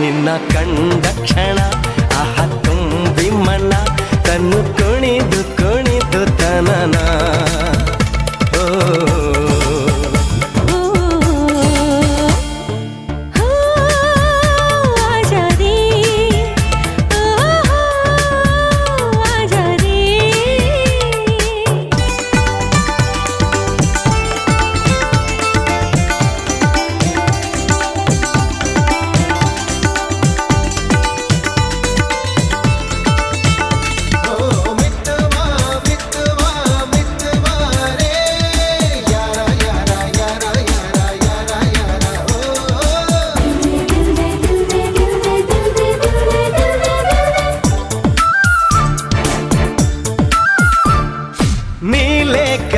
ನಿನ್ನ ಕಂಡ ಕ್ಷಣ. లేక